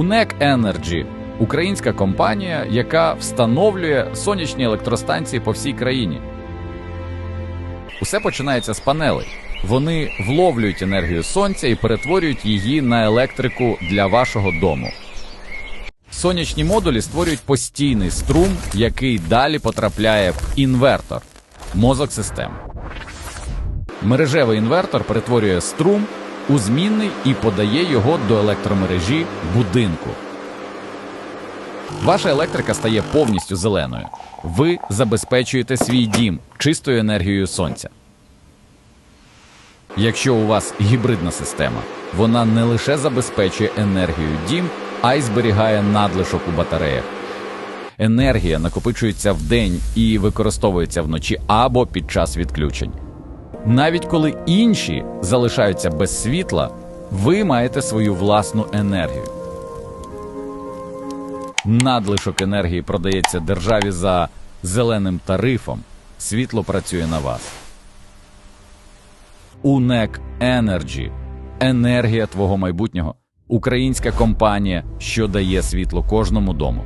UNEC Energy – українська компанія, яка встановлює сонячні електростанції по всій країні. Усе починається з панелей. Вони вловлюють енергію сонця і перетворюють її на електрику для вашого дому. Сонячні модулі створюють постійний струм, який далі потрапляє в інвертор мозок системи. Мережевий інвертор перетворює струм у змінний і подає його до електромережі будинку. Ваша електрика стає повністю зеленою. Ви забезпечуєте свій дім чистою енергією сонця. Якщо у вас гібридна система, вона не лише забезпечує енергію дім, а й зберігає надлишок у батареях. Енергія накопичується вдень і використовується вночі або під час відключень. Навіть коли інші залишаються без світла, ви маєте свою власну енергію. Надлишок енергії продається державі за зеленим тарифом. Світло працює на вас. УНЕК Energy – енергія твого майбутнього. Українська компанія, що дає світло кожному дому.